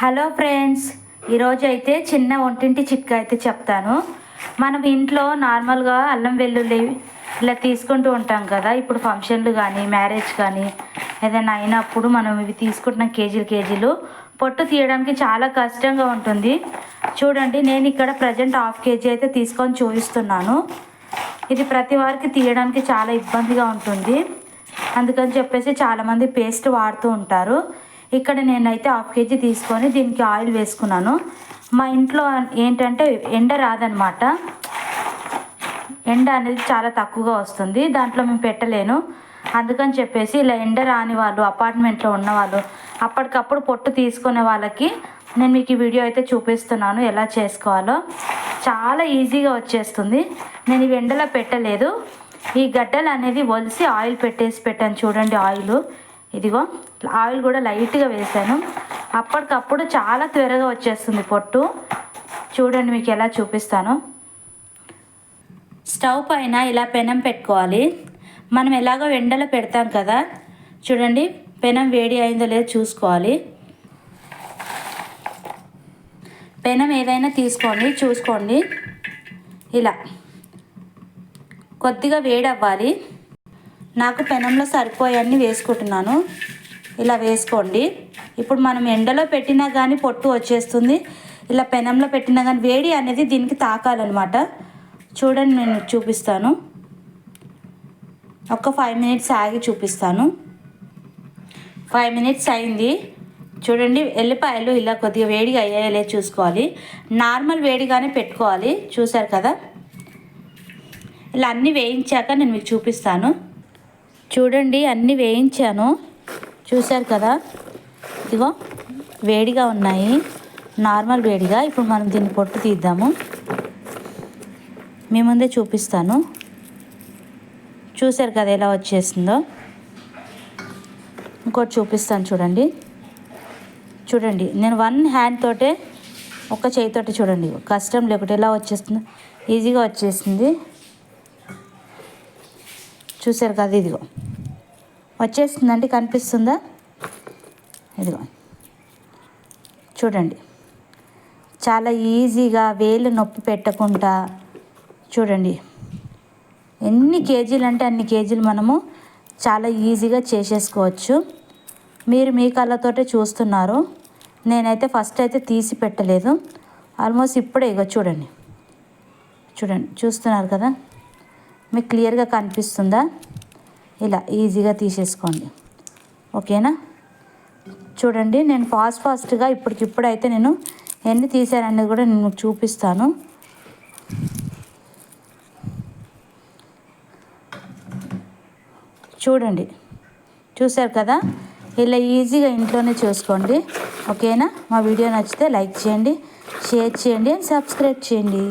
Hello friends ఈరోజు అయితే చిన్న వంటింటి చిట్కా అయితే చెప్తాను. మనం ఇంట్లో నార్మల్గా అల్లం వెల్లుల్లి ఇలా తీసుకుంటూ ఉంటాం కదా ఇప్పుడు ఫంక్షన్లు కానీ మ్యారేజ్ కానీ ఏదైనా అయినప్పుడు మనం ఇవి తీసుకుంటున్నాం కేజీలు కేజీలు పొట్టు తీయడానికి చాలా కష్టంగా ఉంటుంది. చూడండి నేను ఇక్కడ ప్రజెంట్ హాఫ్ కేజీ అయితే తీసుకొని చూపిస్తున్నాను. ఇది ప్రతి వారికి తీయడానికి చాలా ఇబ్బందిగా ఉంటుంది. అందుకని చెప్పేసి చాలామంది పేస్ట్ వాడుతూ ఉంటారు. ఇక్కడ నేనైతే హాఫ్ కేజీ తీసుకొని దీనికి ఆయిల్ వేసుకున్నాను. మా ఇంట్లో ఏంటంటే ఎండ రాదనమాట. ఎండ అనేది చాలా తక్కువగా వస్తుంది. దాంట్లో మేము పెట్టలేను. అందుకని చెప్పేసి ఇలా ఎండ రాని వాళ్ళు అపార్ట్మెంట్లో ఉన్నవాళ్ళు అప్పటికప్పుడు పొట్టు తీసుకునే వాళ్ళకి నేను మీకు ఈ వీడియో అయితే చూపిస్తున్నాను ఎలా చేసుకోవాలో. చాలా ఈజీగా వచ్చేస్తుంది. నేను ఇవి ఎండలో పెట్టలేదు. ఈ గడ్డలు అనేది ఒలిసి ఆయిల్ పెట్టేసి పెట్టాను చూడండి ఆయిల్. ఇదిగో ఆయిల్ కూడా లైట్గా వేసాను. అప్పటికప్పుడు చాలా త్వరగా వచ్చేస్తుంది పొట్టు. చూడండి మీకు ఎలా చూపిస్తాను. స్టవ్ పైన ఇలా పెనం పెట్టుకోవాలి. మనం ఎలాగో ఎండలో పెడతాం కదా. చూడండి పెనం వేడి అయిందో లేదో చూసుకోవాలి. పెనం ఏదైనా తీసుకోండి చూసుకోండి. ఇలా. కొద్దిగా వేడి అవ్వాలి నాకు పెనంలో సరిపోయన్ని వేసుకుంటున్నాను. ఇలా వేసుకోండి. ఇప్పుడు మనం ఎండలో పెట్టినా కానీ పొట్టు వచ్చేస్తుంది. ఇలా పెనంలో పెట్టినా కానీ వేడి అనేది దీనికి తాకాలన్నమాట. చూడండి నేను చూపిస్తాను. ఒక ఫైవ్ మినిట్స్ ఆగి చూపిస్తాను. ఫైవ్ మినిట్స్ అయింది. చూడండి ఎల్లిపాయలు ఇలా కొద్దిగా వేడిగా అయ్యాయలే చూసుకోవాలి. నార్మల్ వేడిగానే పెట్టుకోవాలి. చూసారు కదా? ఇలా అన్నీ వేయించాక నేను మీకు చూపిస్తాను. చూడండి అన్నీ వేయించాను. చూశారు కదా? ఇదిగో వేడిగా ఉన్నాయి. నార్మల్ వేడిగా. ఇప్పుడు మనం దీన్ని పొట్టు తీద్దాము. మీ ముందే చూపిస్తాను. చూశారు కదా ఎలా వచ్చేసిందో? ఇంకోటి చూపిస్తాను చూడండి. చూడండి నేను వన్ హ్యాండ్ తోటే ఒక చేయితోటి చూడండి. కష్టం లేకపోతే ఎలా వచ్చేస్తుందో? ఈజీగా వచ్చేసింది. చూసారు కదా ఇదిగో. వచ్చేస్తుందండి కనిపిస్తుందా? ఇదిగో. చూడండి. చాలా ఈజీగా వేలు నొప్పి పెట్టకుండా చూడండి. ఎన్ని కేజీలు అంటే అన్ని కేజీలు మనము చాలా ఈజీగా చేసేసుకోవచ్చు. మీరు మీ కళ్ళతోటే చూస్తున్నారు. నేనైతే ఫస్ట్ అయితే తీసి పెట్టలేదు. ఆల్మోస్ట్ ఇప్పుడే ఇగో చూడండి. చూడండి చూస్తున్నారు కదా? మీకు క్లియర్గా కనిపిస్తుందా? ఇలా ఈజీగా తీసేసుకోండి. ఓకేనా? చూడండి నేను ఫాస్ట్ ఫాస్ట్గా ఇప్పటికిప్పుడు అయితే నేను ఎన్ని తీసాననేది కూడా నేను చూపిస్తాను. చూడండి చూశారు కదా? ఇలా ఈజీగా ఇంట్లోనే చూసుకోండి. ఓకేనా? మా వీడియో నచ్చితే లైక్ చేయండి షేర్ చేయండి అండ్ సబ్స్క్రైబ్ చేయండి.